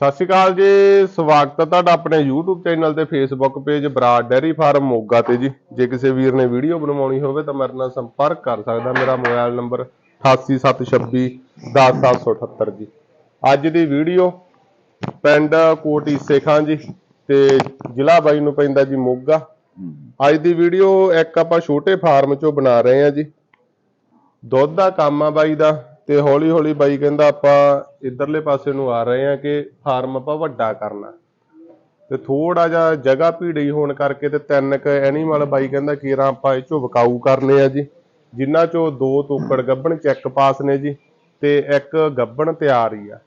ਸਤਿ ਸ਼੍ਰੀ ਅਕਾਲ ਜੀ, ਸਵਾਗਤ ਹੈ ਤੁਹਾਡਾ ਆਪਣੇ YouTube ਚੈਨਲ ਤੇ Facebook page Brar dairy farm Moga ਤੇ ਜੀ। ਜੇ ਕਿਸੇ ਵੀਰ ਨੇ ਵੀਡੀਓ ਬਣਵਾਉਣੀ ਹੋਵੇ ਤਾਂ ਮੇਰੇ ਨਾਲ ਸੰਪਰਕ ਕਰ ਸਕਦਾ। ਮੇਰਾ ਮੋਬਾਈਲ ਨੰਬਰ 8876 10778 ਜੀ। ਅੱਜ ਦੀ ਵੀਡੀਓ ਪਿੰਡ ਕੋਟੀ ਸੇਖਾਂ ਜੀ ਤੇ ਜ਼ਿਲ੍ਹਾ ਬਾਈ ਨੂੰ ਪੈਂਦਾ ਜੀ ਮੋਗਾ। ਅੱਜ ਦੀ ਵੀਡੀਓ ਇੱਕ ਆਪਾਂ ਛੋਟੇ ਫਾਰਮ ਚੋਂ ਬਣਾ ਰਹੇ ਹਾਂ ਜੀ। ਦੁੱਧ ਦਾ ਕੰਮ ਆ ਬਾਈ ਦਾ। ਤੇ ਹੌਲੀ ਹੌਲੀ ਬਾਈ ਕਹਿੰਦਾ ਆਪਾਂ ਇਧਰਲੇ ਪਾਸੇ ਨੂੰ ਆ ਰਹੇ ਹਾਂ ਕਿ ਫਾਰਮ ਆਪਾਂ ਵੱਡਾ ਕਰਨਾ। ਤੇ ਥੋੜਾ ਜਿਹਾ ਜਗ੍ਹਾ ਭੀੜੀ ਹੋਣ ਕਰਕੇ ਤੇ ਤਿੰਨ ਕ ਐਨੀਮਲ ਬਾਈ ਕਹਿੰਦਾ ਕੀਰਾਂ ਆਪਾਂ ਇਹ ਚੋਂ ਵਿਕਾਊ ਕਰਨੇ ਆ ਜੀ। ਜਿਨ੍ਹਾਂ ਚੋਂ ਦੋ ਤੋਕੜ ਗੱਬਣ ਚੈੱਕ ਪਾਸ ਨੇ ਜੀ ਤੇ ਇੱਕ ਗੱਬਣ ਤਿਆਰ ਹੀ ਆ।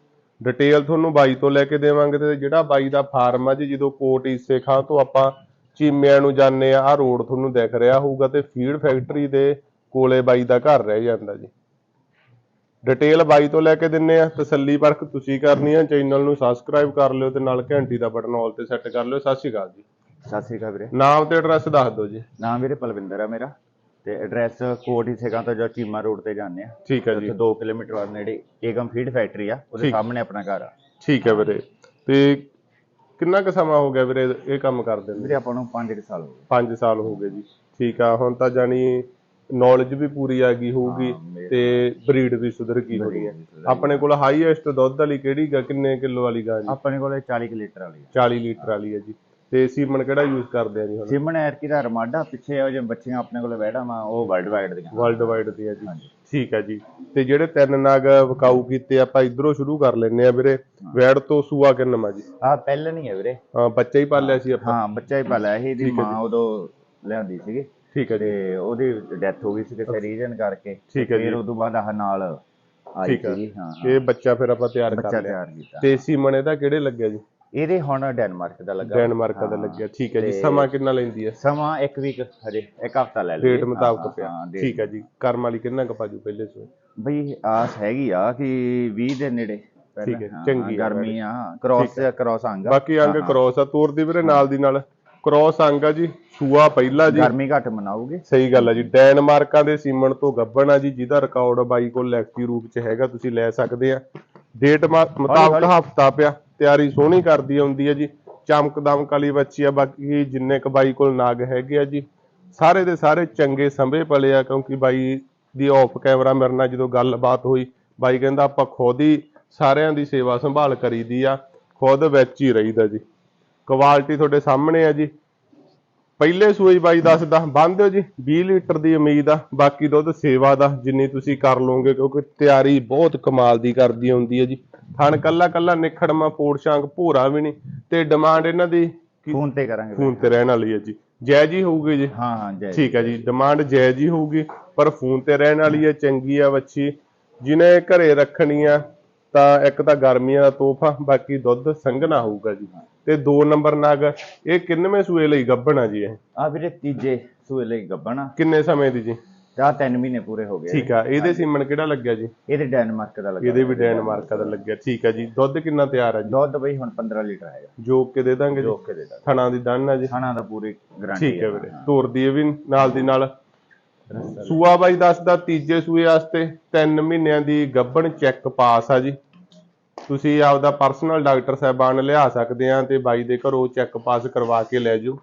ਡਿਟੇਲ ਤੁਹਾਨੂੰ ਬਾਈ ਤੋਂ ਲੈ ਕੇ ਦੇਵਾਂਗੇ ਤੇ ਜਿਹੜਾ ਬਾਈ ਦਾ ਫਾਰਮ ਆ ਜੀ, ਜਦੋਂ ਕੋਟ ਈਸੇ ਖਾਂ ਤੋਂ ਆਪਾਂ ਚੀਮਿਆਂ ਨੂੰ ਜਾਂਦੇ ਆ ਆ ਰੋਡ ਤੁਹਾਨੂੰ ਦਿਖ ਰਿਹਾ ਹੋਊਗਾ ਤੇ ਫੀਡ ਫੈਕਟਰੀ ਦੇ ਕੋਲੇ ਬਾਈ ਦਾ ਘਰ ਰਹਿ ਜਾਂਦਾ ਜੀ। ਡਿਟੇਲ ਬਾਈ ਤੋਂ ਲੈ ਕੇ ਦਿੰਨੇ ਆ ਤਸੱਲੀ ਪਰਖ ਤੁਸੀਂ ਕਰਨੀ ਆ ਚੈਨਲ ਨੂੰ ਸਬਸਕ੍ਰਾਈਬ ਕਰ ਲਿਓ ਤੇ ਨਾਲ ਘੰਟੀ ਦਾ ਬਟਨ ਆਲ ਤੇ ਸੈੱਟ ਕਰ ਲਿਓ। ਸਤਿ ਸ਼੍ਰੀ ਅਕਾਲ ਜੀ। ਸਤਿ ਸ਼੍ਰੀ ਅਕਾਲ ਵੀਰੇ। ਨਾਮ ਤੇ ਐਡਰੈਸ ਦੱਸ ਦਿਓ ਜੀ। ਨਾਮ ਵੀਰੇ ਪਲਵਿੰਦਰ ਆ ਮੇਰਾ ਤੇ ਐਡਰੈਸ ਕੋਟ ਹੀ ਸੇਗਾ ਤੋਂ ਜੋ ਚੀਮਾ ਰੋਡ ਤੇ ਜਾਂਦੇ ਆ। ਠੀਕ ਹੈ ਜੀ। ਉੱਥੇ 2 ਕਿਲੋਮੀਟਰ ਬਾਅਦ ਨੇੜੇ ਏਕਮ ਫੀਡ ਫੈਕਟਰੀ ਆ ਉਹਦੇ। ਸਾਹਮਣੇ ਆਪਣਾ ਘਰ ਆ। ਠੀਕ ਹੈ ਵੀਰੇ। ਤੇ ਕਿੰਨਾ ਕੁ ਸਮਾਂ ਹੋ ਗਿਆ ਵੀਰੇ ਇਹ ਕੰਮ ਕਰਦੇ ਨੇ? ਵੀਰੇ ਆਪਾਂ ਨੂੰ 5 ਸਾਲ ਹੋ ਗਏ। 5 ਸਾਲ ਹੋ ਗਏ ਜੀ। ਠੀਕ ਆ ਹੁਣ ਤਾਂ ਜਾਨੀ ਨੌਲੇਜ ਵੀ ਪੂਰੀ ਆ ਗਈ ਹੋਊਗੀ ਤੇ ਬਰੀਡ ਵੀ ਸੁਧਰ ਗਈ ਹੋਣੀ ਹੈ। ਆਪਣੇ ਕੋਲ ਹਾਈਐਸਟ ਦੁੱਧ ਵਾਲੀ ਕਿਹੜੀ ਗਾ ਕਿੰਨੇ ਕਿਲੋ ਵਾਲੀ ਗਾਂ ਜੀ? ਆਪਣੇ ਕੋਲੇ 40 ਕੁ ਲੀਟਰ ਵਾਲੀ ਆ। 40 ਲੀਟਰ ਵਾਲੀ ਹੈ ਜੀ। ਤੇ ਸੀਮਨ ਕਿਹੜਾ ਯੂਜ਼ ਕਰਦੇ ਆ ਜੀ ਹੁਣ? ਸਿਮਨ ਐਰਕੀ ਦਾ ਰਮਾਡਾ ਪਿੱਛੇ ਉਹ ਜੇ ਬੱਚੀਆਂ ਆਪਣੇ ਕੋਲੇ ਵਹਿੜਾ ਵਾ ਉਹ ਵਰਲਡ ਵਾਈਡ ਦੀਆਂ। ਵਰਲਡ ਵਾਈਡ ਦੀ ਹੈ ਜੀ ਠੀਕ ਹੈ ਜੀ। ਤੇ ਜਿਹੜੇ ਤਿੰਨ ਨਗ ਵਿਕਾਊ ਕੀਤੇ ਆਪਾਂ ਇਧਰੋਂ ਸ਼ੁਰੂ ਕਰ ਲੈਨੇ ਆ ਵੀਰੇ। ਵੈੜ ਤੋਂ ਸੂਆ ਕਿੰਨਮਾ ਜੀ? ਆ ਪਹਿਲਾਂ ਨਹੀਂ ਹੈ ਵੀਰੇ। ਹਾਂ ਬੱਚਾ ਹੀ ਪਾਲਿਆ ਸੀ ਆਪਾਂ। ਹਾਂ ਬੱਚਾ ਹੀ ਪਾਲਿਆ ਸੀ ਇਹਦੀ ਮਾਂ ਉਦੋਂ ਲਿਆਂਦੀ ਸੀਗੀ। ਠੀਕ ਹੈ ਜੀ। ਤੇ ਉਹਦੀ ਡੈਥ ਹੋ ਗਈ ਸੀ ਕਿਸੇ ਰੀਜਨ ਕਰਕੇ। ਠੀਕ ਹੈ ਜੀ। ਫਿਰ ਉਦੋਂ ਬਾਅਦ ਆਹ ਨਾਲ ਆਈ ਠੀਕ ਹੈ। ਹਾਂ ਇਹ ਬੱਚਾ ਫਿਰ ਆਪਾਂ ਤਿਆਰ ਬੱਚਾ ਕਰ ਲਿਆ। ਤਿਆਰ ਕੀਤਾ। ਤੇ ਸੀਮਨ ਇਹਦਾ ਕਿਹੜੇ ਲੱਗਿਆ ਜੀ? ਇਹਦੇ ਹੁਣ ਡੈਨਮਾਰਕ ਦਾ ਲੱਗਾ। ਡੈਨਮਾਰਕ ਦਾ ਲੱਗਿਆ। ਠੀਕ ਹੈ ਜੀ। ਸਮਾਂ ਕਿੰਨਾ ਲੈਂਦੀ ਹੈ? ਸਮਾਂ ਇੱਕ ਵੀਕ ਹਜੇ ਇੱਕ ਹਫਤਾ ਲੈ ਲਓ ਰੇਟ ਮੁਤਾਬਕ ਪਿਆ। ਠੀਕ ਹੈ ਜੀ। ਕਰਮ ਵਾਲੀ ਕਿੰਨਾ ਕੁ ਪਾਜੂ ਪਹਿਲੇ ਸੋਏ? ਬਈ ਆਸ ਹੈਗੀ ਆ ਕਿ 20 ਦੇ ਨੇੜੇ ਪਹਿਲਾਂ, ਠੀਕ ਹੈ, ਹਾਂ, ਚੰਗੀ ਆ ਗਰਮੀ ਆ। ਕ੍ਰੋਸ ਕ੍ਰੋਸ ਅੰਗ ਆ। ਬਾਕੀ ਅੰਗ ਕ੍ਰੋਸ ਆ। ਤੋਰ ਦੀ ਵੀਰੇ ਨਾਲ ਦੀ ਨਾਲ। ਕ੍ਰੋਸ ਅੰਗ ਆ ਜੀ ਸੂਆ ਪਹਿਲਾ ਜੀ। ਗਰਮੀ ਘੱਟ ਮਨਾਉਗੇ ਸਹੀ ਗੱਲ ਹੈ ਜੀ। ਡੈਨਮਾਰਕਾਂ ਦੇ ਸੀਮਨ ਤੋਂ ਗੱਬਣ ਆ ਜੀ ਜਿਹਦਾ ਰਿਕਾਰਡ ਬਾਈ ਕੋਲ ਲੈਕਚੀ ਰੂਪ ਚ ਹੈਗਾ ਤੁਸੀਂ ਲੈ ਸਕਦੇ ਆ। ਡੇਟ ਮੁਤਾਬਕ ਹਫਤਾ ਪਿਆ ਤਿਆਰੀ ਸੋਹਣੀ ਕਰਦੀ ਆਉਂਦੀ ਹੈ ਜੀ। ਚਮਕ ਦਮਕ ਵਾਲੀ ਬੱਚੀ ਆ ਬਾਕੀ ਜਿੰਨੇ ਕ ਬਾਈ ਕੋਲ ਨਾਗ ਹੈਗੇ ਆ ਜੀ। ਸਾਰੇ ਦੇ ਸਾਰੇ ਚੰਗੇ ਸੰਭੇ ਪਲੇ ਆ ਕਿਉਂਕਿ ਬਾਈ ਦੀ ਆਫ ਕੈਮਰਾ ਮੇਰੇ ਨਾਲ ਜਦੋਂ ਗੱਲਬਾਤ ਹੋਈ ਬਾਈ ਕਹਿੰਦਾ ਆਪਾਂ ਖੁਦ ਹੀ ਸਾਰਿਆਂ ਦੀ ਸੇਵਾ ਸੰਭਾਲ ਕਰੀਦੀ ਆ ਖੁਦ ਵਿੱਚ ਹੀ ਰਹੀਦਾ ਜੀ। ਕੁਆਲਿਟੀ ਤੁਹਾਡੇ ਸਾਹਮਣੇ ਆ ਜੀ। ਪਹਿਲੇ ਸੂਈ ਬਾਈ ਦੱਸਦਾ ਬੰਦ ਦਿਓ ਜੀ 20 ਲੀਟਰ ਦੀ ਉਮੀਦ ਆ ਬਾਕੀ ਦੁੱਧ ਸੇਵਾ ਦਾ ਜਿੰਨੀ ਤੁਸੀਂ ਕਰ ਲਓਗੇ ਕਿਉਂਕਿ ਤਿਆਰੀ ਬਹੁਤ ਕਮਾਲ ਦੀ ਕਰਦੀ ਹੁੰਦੀ ਹੈ ਜੀ। ਥਣ ਕੱਲਾ ਕੱਲਾ ਨਿਖੜਮਾ ਪੋੜ ਸ਼ਾਂਕ ਭੋਰਾ ਵੀ ਨਹੀਂ ਤੇ ਡਿਮਾਂਡ ਇਹਨਾਂ ਦੀ ਫੋਨ ਤੇ ਕਰਾਂਗੇ ਫੋਨ ਤੇ ਰਹਿਣ ਵਾਲੀ ਹੈ ਜੀ। ਜਾਇਜ਼ ਹੀ ਹੋਊਗੀ ਜੀ। ਹਾਂ ਹਾਂ ਜੈ ਠੀਕ ਹੈ ਜੀ ਡਿਮਾਂਡ ਜਾਇਜ਼ ਹੀ ਹੋਊਗੀ ਪਰ ਫੋਨ ਤੇ ਰਹਿਣ ਵਾਲੀ ਹੈ ਚੰਗੀ ਆ ਵੱਛੀ। ਜਿਹਨੇ ਘਰੇ ਰੱਖਣੀ ਆ ਤਾਂ ਇੱਕ ਤਾਂ ਗਰਮੀਆਂ ਦਾ ਤੋਹਫਾ ਬਾਕੀ ਦੁੱਧ ਸੰਘਣਾ ਹੋਊਗਾ ਜੀ। ਤੇ ਦੋ ਨੰਬਰ ਨਗ ਇਹ ਕਿੰਨਵੇਂ ਸੂਏ ਲਈ ਗੱਭਣ ਆ ਜੀ ਇਹ? ਆ ਵੀਰੇ ਤੀਜੇ ਸੂਏ ਲਈ ਗੱਬਣਾ ਕਿੰਨੇ ਸਮੇਂ ਦੀ ਜੀ? ਆ ਤਿੰਨ ਮਹੀਨੇ ਪੂਰੇ ਹੋ ਗਏ। ਠੀਕ ਆ ਇਹਦੇ ਸੀਮਨ ਕਿਹੜਾ ਲੱਗਿਆ ਜੀ? ਇਹਦੇ ਡੈਨਮਾਰਕ ਦਾ ਲੱਗਾ ਇਹਦੇ ਵੀ ਡੈਨਮਾਰਕ ਦਾ ਲੱਗਿਆ। ਠੀਕ ਆ ਜੀ ਦੁੱਧ ਕਿੰਨਾ ਤਿਆਰ ਆ ਜੀ? ਦੁੱਧ ਬਈ ਹੁਣ 15 ਲੀਟਰ ਹੈਗਾ। ਜੋਕ ਕੇ ਦੇ ਦਾਂਗੇ ਜੀ? ਜੋਕ ਕੇ ਦੇ ਦਾਂ ਥਣਾ ਦੀ ਦੰਨ ਆ ਜੀ? ਖਾਣਾ ਦਾ ਪੂਰੀ ਗਾਰੰਟੀ ਠੀਕ ਹੈ ਵੀਰੇ ਤੋਰਦੀ ਇਹ ਵੀ ਨਾਲ ਦੀ ਨਾਲ। ਸੂਆ ਬਾਈ ਦੱਸਦਾ ਤੀਜੇ ਸੂਏ ਵਾਸਤੇ 3 ਮਹੀਨਿਆਂ ਦੀ ਗੱਭਣ ਚੈੱਕ ਪਾਸ ਆ ਜੀ। ਤੁਸੀਂ ਆਪਦਾ ਪਰਸਨਲ ਡਾਕਟਰ ਸਾਹਿਬਾਨ ਲਿਆ ਸਕਦੇ ਆ ਤੇ ਬਾਈ ਦੇ ਘਰੋਂ ਚੈੱਕ ਪਾਸ ਕਰਵਾ ਕੇ ਲੈ ਜਾਓ।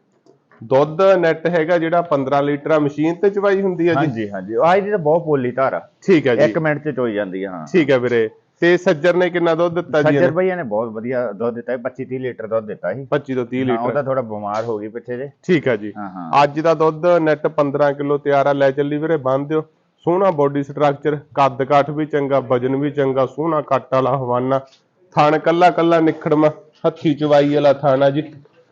ਦੁੱਧ ਨੈਟ ਹੈਗਾ ਜਿਹੜਾ 15 ਲੀਟਰ ਆ ਮਸ਼ੀਨ ਤੇ ਚਵਾਈ ਹੁੰਦੀ ਆ ਜੀ। ਹਾਂਜੀ ਹਾਂਜੀ। ਤਾਂ ਬਹੁਤ ਪੋਲੀ ਧਾਰ ਆ। ਠੀਕ ਹੈ ਜੀ। ਇੱਕ ਮਿੰਟ ਚ ਚੋਈ ਜਾਂਦੀ ਆ ਹਾਂ। ਠੀਕ ਹੈ ਵੀਰੇ। ਤੇ ਸੱਜਰ ਨੇ ਕਿੰਨਾ ਦੁੱਧ ਦਿੱਤਾ ਜੀ ਸੱਜਰ ਭਈਆ ਨੇ ਬਹੁਤ ਵਧੀਆ ਦੁੱਧ ਦਿੱਤਾ 25 30 ਲੀਟਰ ਦੁੱਧ ਦਿੱਤਾ ਸੀ। 25 ਤੋਂ 30 ਹਾਂ, ਉਹ ਲੀਟਰ। ਤਾਂ ਥੋੜਾ ਬਿਮਾਰ ਹੋ ਗਈ ਪਿੱਛੇ ਜੇ। ਠੀਕ ਹੈ ਜੀ। ਅੱਜ ਦਾ ਦੁੱਧ ਨੈਟ 15 ਕਿਲੋ ਤਿਆਰ ਆ। ਲੈ ਚੱਲੀ ਵੀਰੇ ਬੰਨ ਦਿਓ। ਸੋਹਣਾ ਬੋਡੀ ਸਟਰਕਚਰ ਕੱਦ ਕਾਠ ਵੀ ਚੰਗਾ ਵਜਨ ਵੀ ਚੰਗਾ ਸੋਹਣਾ ਕੱਟ ਵਾਲਾ ਹਵਾਨਾ। ਥਣ ਕੱਲਾ ਕੱਲਾ ਨਿਖੜਮਾ ਹੱਥੀ ਚਵਾਈ ਵਾਲਾ ਥਾਣਾ ਜੀ।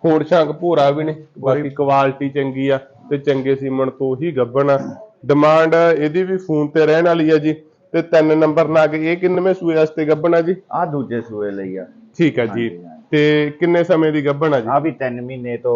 ਹੋੜ ਛਾਂਗ ਭੋਰਾ ਵੀ ਨੇ ਬਾਕੀ ਕੁਆਲਿਟੀ ਚੰਗੀ ਆ ਤੇ ਚੰਗੇ ਸੀਮਣ ਤੋਂ ਹੀ ਗੱਬਣਾ ਡਿਮਾਂਡ ਇਹਦੀ ਵੀ ਫੋਨ ਤੇ ਰਹਿਣ ਵਾਲੀ ਆ ਜੀ ਤੇ ਤਿੰਨ ਨੰਬਰ ਨਾਲ ਇਹ ਕਿੰਨਵੇਂ ਸੂਏ ਵਾਸਤੇ ਗੱਬਣਾ ਜੀ? ਆ ਦੂਜੇ ਸੂਏ ਲਈ ਆ। ਠੀਕ ਹੈ ਜੀ। ਤੇ ਕਿੰਨੇ ਸਮੇਂ ਦੀ ਗੱਬਣਾ ਜੀ? ਆ ਵੀ 3 ਮਹੀਨੇ ਤੋਂ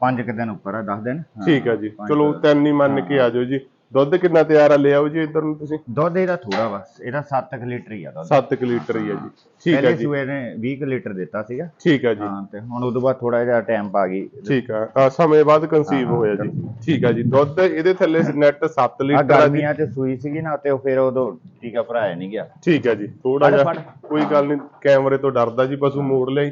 5 ਕਿ ਦਿਨ ਉੱਪਰ ਆ 10 ਦਿਨ। ਠੀਕ ਹੈ ਜੀ। ਚਲੋ। ਤਿੰਨ ਹੀ ਮੰਨ ਕੇ ਆ ਜਾਓ ਜੀ। ਦੁੱਧ ਕਿੰਨਾ ਤਿਆਰ ਆ ਲਿਆਓ ਜੀ ਇੱਧਰ ਨੂੰ ਤੁਸੀਂ। ਦੁੱਧ ਇਹਦਾ ਥੋੜਾ ਬਸ ਇਹਦਾ 7 ਲੀਟਰ ਹੀ ਆ ਦੁੱਧ। 7 ਲੀਟਰ ਹੀ ਆ ਜੀ। ਠੀਕ ਹੈ ਪਹਿਲੇ ਜੀ। ਸੂਏ ਨੇ 20 ਲੀਟਰ ਦਿੱਤਾ ਸੀਗਾ। ਠੀਕ ਹੈ ਜੀ। ਹਾਂ ਤੇ ਹੁਣ ਉਦੋਂ ਬਾਅਦ ਥੋੜਾ ਜਿਹਾ ਟਾਈਮ ਪਾ ਗਈ। ਠੀਕ ਆ। ਆ ਸਮੇਂ ਬਾਅਦ ਕਨਸੀਵ ਹੋਇਆ ਜੀ। ਠੀਕ ਆ ਜੀ। ਦੁੱਧ ਇਹਦੇ ਥੱਲੇ ਨੈਟ 7 ਆ ਲੀਟਰ ਆ ਜੀ। ਗਰਮੀਆਂ 'ਚ ਸੂਈ ਸੀਗੀ ਨਾ ਤੇ ਉਹ ਫਿਰ ਉਦੋਂ ਟੀਕਾ ਭਰਾਇਆ ਨਹੀਂ ਗਿਆ। ਠੀਕ ਹੈ ਜੀ। ਥੋੜਾ ਜਿਹਾ ਫੜ। ਕੋਈ ਗੱਲ ਨਹੀਂ ਕੈਮਰੇ ਤੋਂ ਡਰਦਾ ਜੀ ਪਸ਼ੂ ਮੋੜ ਲਈ।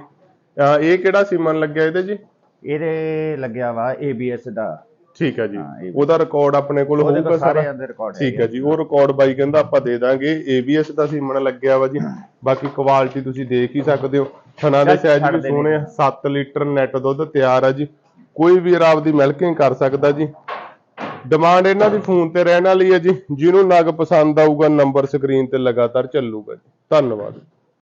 ਆ ਇਹ ਕਿਹੜਾ ਸੀਮਨ ਲੱਗਿਆ ਇਹਦੇ ਜੀ? ਇਹਦੇ ਲੱਗਿਆ ਵਾ ABS ਦਾ। ਠੀਕ ਹੈ ਜੀ। ਉਹਦਾ ਰਿਕਾਰਡ ਆਪਣੇ ਕੋਲ ਹੋਊਗਾ ਸਾਰਾ ਦੇ ਠੀਕ ਹੈ ਜੀ ਉਹ ਰਿਕਾਰਡ ਬਾਈ ਕਹਿੰਦਾ ਆਪਾਂ ਦੇ ਦਾਂਗੇ। ABS ਦਾ ਸੀਮਨ ਲੱਗਿਆ ਵਾ ਜੀ। ਬਾਕੀ ਕੁਆਲਿਟੀ ਤੁਸੀਂ ਦੇਖ ਹੀ ਸਕਦੇ ਹੋ। ਥਣਾ ਦੇ ਸਾਈਜ਼ ਵੀ ਦੇ ਸੋਹਣੇ ਆ। 7 ਲੀਟਰ ਨੈਟ ਦੁੱਧ ਤਿਆਰ ਆ ਜੀ। ਕੋਈ ਵੀਰ ਆਪਦੀ ਮਿਲਕਿੰਗ ਕਰ ਸਕਦਾ ਜੀ। ਡਿਮਾਂਡ ਇਹਨਾਂ ਦੀ ਫੋਨ ਤੇ ਰਹਿਣ ਵਾਲੀ ਹੈ ਜੀ। ਜਿਹਨੂੰ ਨਗ ਪਸੰਦ ਆਊਗਾ ਨੰਬਰ ਸਕਰੀਨ ਤੇ ਲਗਾਤਾਰ ਚੱਲੂਗਾ ਜੀ। ਧੰਨਵਾਦ।